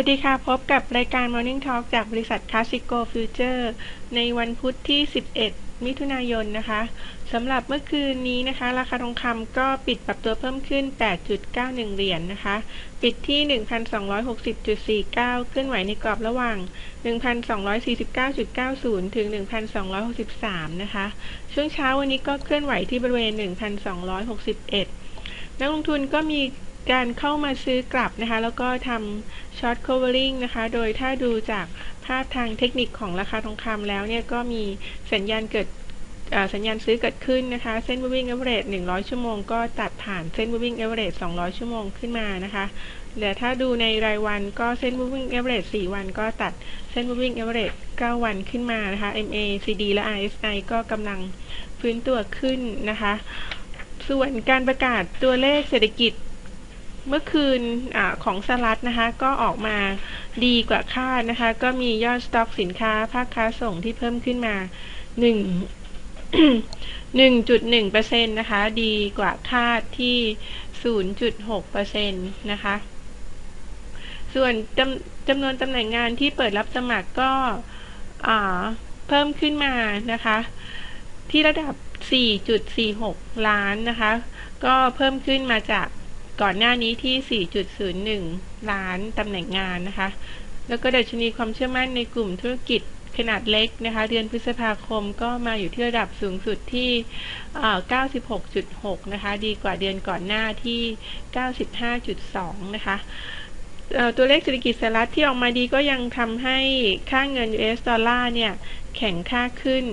วัสดีค่ะ พบกับรายการ Morning Talk จากบริษัท Classico Future ในวันพุธที่ 11 มิถุนายนนะคะสำหรับเมื่อคืนนี้นะคะ ราคาทองคำก็ปิดปรับตัวเพิ่มขึ้น 8.91 เหรียญนนะคะ ปิดที่ 1,260.49 เคลื่อนไหวในกรอบระหว่าง 1,249.90 ถึง 1,263 นะคะ ช่วงเช้าวันนี้ก็เคลื่อนไหวที่บริเวณ 1,261 นักลงทุนก็มี การเข้ามาซื้อกลับนะคะ แล้วก็ทำช็อต covering นะคะ โดยถ้าดูจากภาพทางเทคนิคของราคาทองคำแล้วเนี่ยก็มีสัญญาณเกิดสัญญาณซื้อเกิดขึ้นนะคะ เส้น moving average 100 ชั่วโมงก็ตัดผ่านเส้น moving average 200 ชั่วโมงขึ้นมานะคะแต่ถ้าดูในรายวันก็เส้น moving average 4 วันก็ตัดเส้น moving average 9 วันขึ้นมานะคะ MACD และ RSI ก็กำลังฟื้นตัวขึ้นนะคะ ส่วนการประกาศตัวเลขเศรษฐกิจ เมื่อคืนอของสลัดนะคะ ก็ออกมาดีกว่าคาดนะคะ ก็มียอดสต็อกสินค้า ภาคค้าส่งที่เพิ่มขึ้นมา1 1.1%นะคะ ดีกว่าคาดที่ 0.6%นะคะ ส่วนจำจำนวนตำแหน่งงานที่เปิดรับสมัครก็เพิ่มขึ้นมานะคะ ที่ระดับ 4.46 ล้านนะคะ ก็เพิ่มขึ้นมาจาก ก่อนหน้านี้ที่ 4.01 ล้านตำแหน่งงานนะคะ แล้วก็ดัชนีความเชื่อมั่นในกลุ่มธุรกิจขนาดเล็กนะคะ เดือนพฤษภาคมก็มาอยู่ที่ระดับสูงสุดที่ 96.6 นะคะ ดีกว่าเดือนก่อนหน้าที่ 95.2 นะคะตัวเลขเศรษฐกิจสหรัฐที่ออกมาดีก็ยังทำให้ค่าเงิน US ดอลลาร์เนี่ย แข็งค่าขึ้น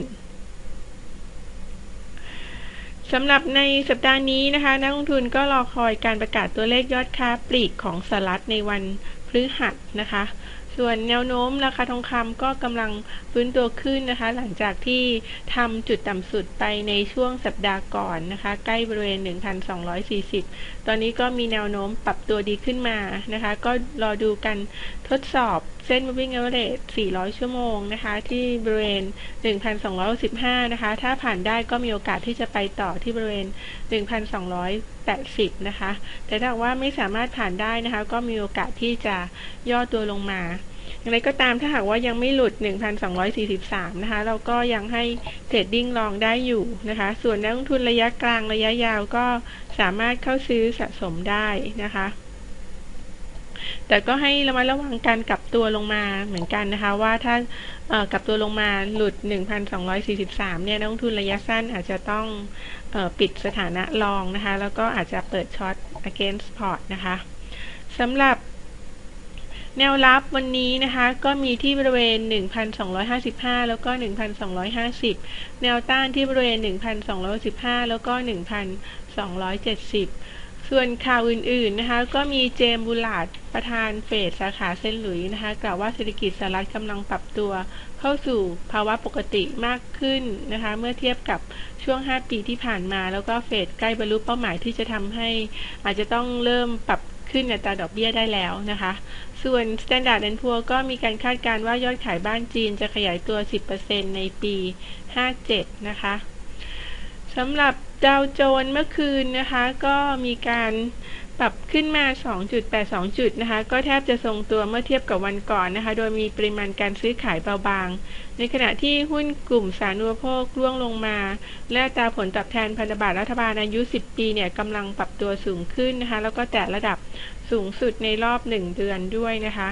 สำหรับในสัปดาห์นี้นะคะ นักลงทุนก็รอคอยการประกาศตัวเลขยอดค้าปลีกของสหรัฐในวันพฤหัสนะคะ ส่วนแนวโน้มราคาทองคำก็กำลังฟื้นตัวขึ้นนะคะ หลังจากที่ทำจุดต่ำสุดไปในช่วงสัปดาห์ก่อนนะคะ ใกล้บริเวณ 1,240 ตอนนี้ก็มีแนวโน้มปรับตัวดีขึ้นมานะคะ ก็รอดูกันทดสอบ เส้น moving average 400 ชั่วโมงนะคะ ที่บริเวณ 1,215นะคะ ถ้าผ่านได้ก็มีโอกาสที่จะไปต่อที่บริเวณ 1,280 นะคะ แต่ถ้าว่าไม่สามารถผ่านได้นะคะ ก็มีโอกาสที่จะย่อตัวลงมาอย่างไรก็ตามถ้าหากว่ายังไม่หลุด 1,243 นะคะ เราก็ยังให้เทรดดิ้งลองได้อยู่นะคะ ส่วนนักลงทุนระยะกลางระยะยาวก็สามารถเข้าซื้อสะสมได้นะคะ แต่ก็ให้ระมัดระวังการกลับตัวลงมาเหมือนกันนะคะ ว่าถ้ากลับตัวลงมาหลุด 1,243 เนี่ยนักลงทุนระยะสั้นอาจจะต้องอปิดสถานะรองนะคะ แล้วก็อาจจะเปิดช็อต against port นะคะสำหรับแนวรับวันนี้นะคะก็มีที่บริเวณ 1,255 แล้วก็ 1,250 แนวต้านที่บริเวณ 1,215 แล้วก็ 1,270 ส่วนข่าวอื่นๆนะคะก็มีเจมบูลาดประธานเฟดสาขาเซนหลุยนะคะกล่าวว่าเศรษฐกิจสหรัฐกำลังปรับตัว เข้าสู่ภาวะปกติมากขึ้นนะคะเมื่อเทียบกับช่วง 5 ปีที่ผ่านมา แล้วก็เฟดใกล้บรรลุเป้าหมายที่จะทำให้ อาจจะต้องเริ่มปรับขึ้นอัตราดอกเบี้ยได้แล้วนะคะ ส่วน Standard p o o r ก็มีการคาดการณ์ว่ายอดขายบ้านจีนจะขยายตัว 10%ในปี 57 นะคะสำหรับดาวโจนเมื่อคืนนะคะ ก็มีการปรับขึ้นมา 2.82 จุดนะคะ ก็แทบจะทรงตัวเมื่อเทียบกับวันก่อนนะคะ โดยมีปริมาณการซื้อขายเบาบาง ในขณะที่หุ้นกลุ่มสารุปโภคร่วงลงมา และตาผลตอบแทนพันธบัตรรัฐบาลอายุ 10 ปีเนี่ยกำลังปรับตัวสูงขึ้นนะคะ แล้วก็แตะระดับสูงสุดในรอบ 1 เดือนด้วยนะคะ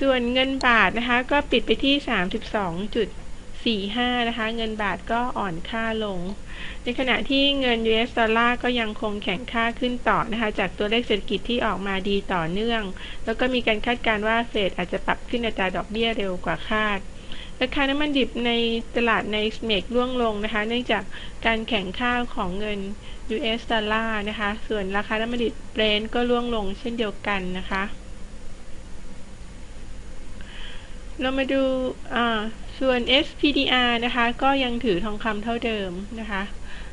ส่วนเงินบาทนะคะ ก็ปิดไปที่ 32จุด 45 นะคะ เงินบาทก็อ่อนค่าลง ในขณะที่เงิน US ดอลลาร์ก็ยังคงแข็งค่าขึ้นต่อนะคะ จากตัวเลขเศรษฐกิจที่ออกมาดีต่อเนื่อง แล้วก็มีการคาดการณ์ว่าเฟดอาจจะปรับขึ้นอัตราดอกเบี้ยเร็วกว่าคาดราคาน้ำมันดิบในตลาดในเมกร่วงลงนะคะ เนื่องจากการแข่งข้าวของเงิน US ดอลลาร์นะคะ ส่วนราคาน้ำมันดิบเบรนท์ก็ร่วงลงเช่นเดียวกันนะคะ เรามาดูอ่าส่วน SPDR นะคะ ก็ยังถือทองคำเท่าเดิมนะคะ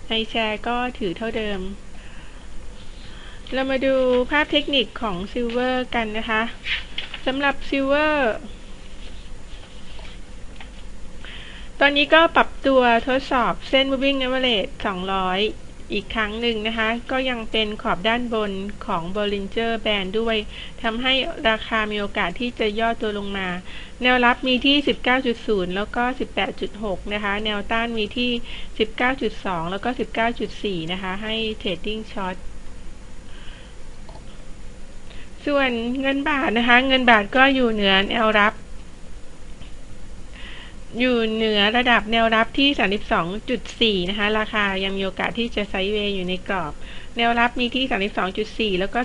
ในแชร์ก็ถือเท่าเดิม เรามาดูภาพเทคนิคของซิลเวอร์กันนะคะสำหรับซิลเวอร์ตอนนี้ก็ปรับตัวทดสอบเส้น moving average อีกครั้งหนึ่งนะคะ ก็ยังเป็นขอบด้านบนของ Bollinger Band ด้วยทำให้ราคามีโอกาสที่จะย่อตัวลงมา แนวรับมีที่ 19.0 แล้วก็ 18.6 นะคะ แนวต้านมีที่ 19.2 แล้วก็ 19.4 นะคะ ให้เทรดดิ้งช็อตส่วนเงินบาทนะคะ เงินบาทก็อยู่เหนือแนวรับ อยู่เหนือระดับแนวรับที่ 32.4 นะคะ ราคายังมีโอกาสที่จะไซด์เวย์อยู่ในกรอบ แนวรับมีที่ 32.4 แล้วก็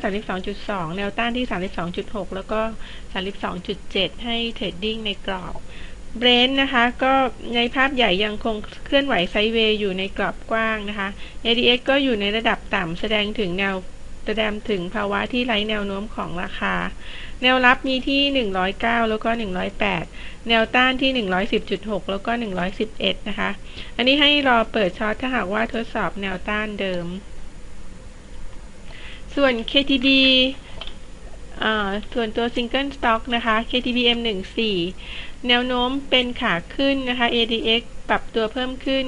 32.2 แนวต้านที่ 32.6 แล้วก็ 32.7 ให้เทรดดิ้งในกรอบเบรนท์นะคะ ก็ในภาพใหญ่ยังคงเคลื่อนไหวไซด์เวย์อยู่ในกรอบกว้างนะคะ ADX ก็อยู่ในระดับต่ำแสดงถึงแนว แสดงถึงภาวะที่ไร้แนวโน้มของราคา แนวรับมีที่ 109 แล้วก็ 108 แนวต้านที่ 110.6 แล้วก็ 111 นะคะ อันนี้ให้รอเปิดช็อตถ้าหากว่าทดสอบแนวต้านเดิม ส่วน KTB ส่วนตัว Single Stock นะคะ KTBM 14 แนวโน้มเป็นขาขึ้นนะคะ ADX ปรับตัวเพิ่มขึ้น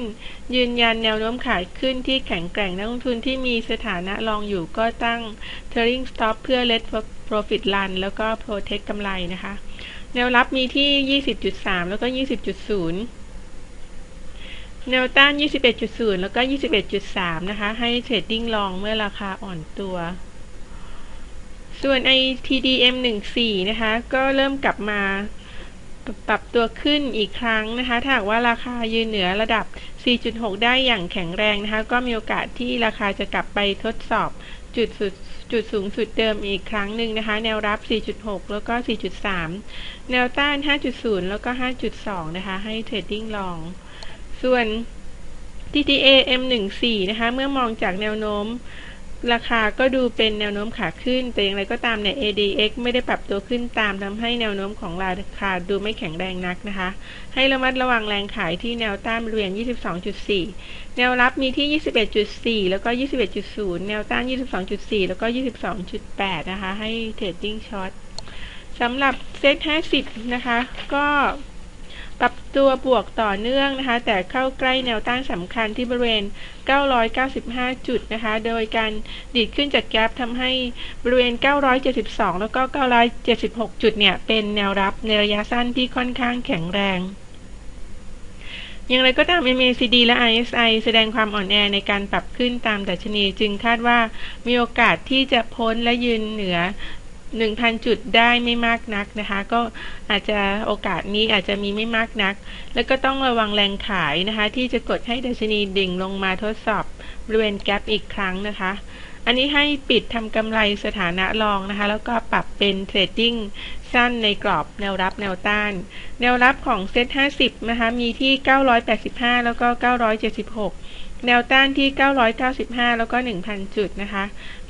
ยืนยันแนวโน้มขาขึ้นที่แข็งแกร่งนักลงทุนที่มีสถานะรองอยู่ก็ตั้ง Trailing Stop เพื่อ Let Profit Run แล้วก็ Protect กำไรนะคะ แนวรับมีที่ 20.3 แล้วก็ 20.0แนวต้าน 21.0 แล้วก็ 21.3 นะคะ ให้เทรดดิ้งลองเมื่อราคาอ่อนตัว ส่วน ITDM 14นะคะ ก็เริ่มกลับมา ปรับตัวขึ้นอีกครั้งนะคะถ้าหากว่าราคายืนเหนือระดับ 4.6 ได้อย่างแข็งแรงนะคะ ก็มีโอกาสที่ราคาจะกลับไปทดสอบจุดสุดจุดสูงสุดเดิมอีกครั้งหนึ่งนะคะ แนวรับ 4.6 แล้วก็ 4.3 แนวต้าน 5.0 แล้วก็ 5.2 นะคะ ให้เทรดดิ้งลอง ส่วน TTA M14 นะคะ เมื่อมองจากแนวโน้ม ราคาก็ดูเป็นแนวโน้มขาขึ้น แต่อย่างไรก็ตามเนี่ย ADX ไม่ได้ปรับตัวขึ้นตามทำให้แนวโน้มของราคาดูไม่แข็งแรงนักนะคะ ให้ระมัดระวังแรงขายที่แนวต้านบริเวณ 22.4 แนวรับมีที่ 21.4 แล้วก็ 21.0 แนวต้าน 22.4 แล้วก็ 22.8 นะคะ ให้เทรดดิ้งช็อตสำหรับเซ็ต50 นะคะ ก็ ปรับตัวบวกต่อเนื่องนะคะ แต่เข้าใกล้แนวต้านสำคัญที่บริเวณ 995 จุดนะคะ โดยการดีดขึ้นจากแกลบทำให้บริเวณ 972 แล้วก็ 976 จุดเนี่ย เป็นแนวรับในระยะสั้นที่ค่อนข้างแข็งแรงอย่างไรก็ตาม MACD และ RSI แสดงความอ่อนแอในการปรับขึ้นตามดัชนี จึงคาดว่ามีโอกาสที่จะพ้นและยืนเหนือ 1,000 จุดได้ไม่มากนักนะคะ ก็อาจจะโอกาสนี้อาจจะมีไม่มากนัก แล้วก็ต้องระวังแรงขายนะคะ ที่จะกดให้ดัชนีดิ่งลงมาทดสอบบริเวณแกลบอีกครั้งนะคะ อันนี้ให้ปิดทำกำไรสถานะรองนะคะ แล้วก็ปรับเป็นเทรดดิ้งสั้นในกรอบแนวรับแนวต้าน แนวรับของเซ็ต50 นะคะ มีที่ 985 แล้วก็ 976 แนวต้านที่ 995 แล้วก็ 1,000 จุดนะคะ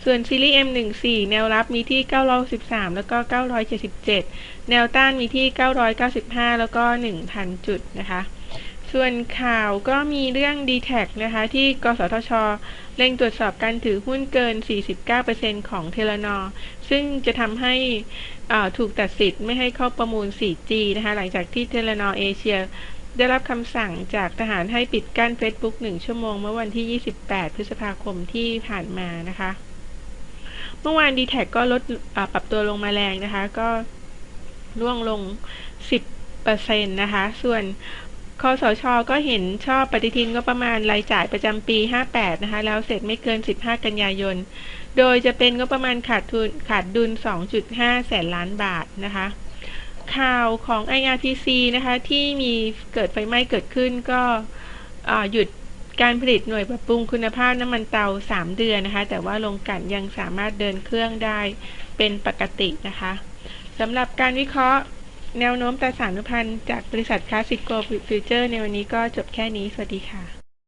ส่วนซีรีส์ M14 แนวรับมีที่ 913 แล้วก็ 977 แนวต้านมีที่ 995 แล้วก็ 1,000 จุดนะคะ ส่วนข่าวก็มีเรื่อง d t แทนะคะ ที่กสทช เร่งตรวจสอบการถือหุ้นเกิน 49%ของเทเลนอซึ่งจะทำให้ถูกตัดสิทธิ์ไม่ให้เข้าประมูล 4G นะคะ หลังจากที่เทเลนอเอเชียได้รับคำสั่งจากทหารให้ปิดกั้น Facebook 1 ชั่วโมงเมื่อวันที่ 28 พฤษภาคมที่ผ่านมานะคะ เมื่อวานดีแท็ก็ลดปรับตัวลงมาแรงนะคะ ก็ร่วงลง 10%นะคะ ส่วนคอสชก็เห็นชอบปฏิทินก็ประมาณรายจ่ายประจำปี 58 นะคะ แล้วเสร็จไม่เกิน 15 กันยายน โดยจะเป็นก็ประมาณขาดทุนขาดดุล 2.5 แสนล้านบาทนะคะ ข่าวของ IRPC นะคะ ที่มีเกิดไฟไหม้เกิดขึ้นก็หยุด การผลิตหน่วยปรับปรุงคุณภาพน้ำมันเตา 3 เดือนนะคะ แต่ว่าโรงกลั่นยังสามารถเดินเครื่องได้เป็นปกตินะคะสำหรับการวิเคราะห์แนวโน้มตราสารพันธ์จากบริษัทคลาสสิกโกลฟิวเจอร์ในวันนี้ก็จบแค่นี้ สวัสดีค่ะ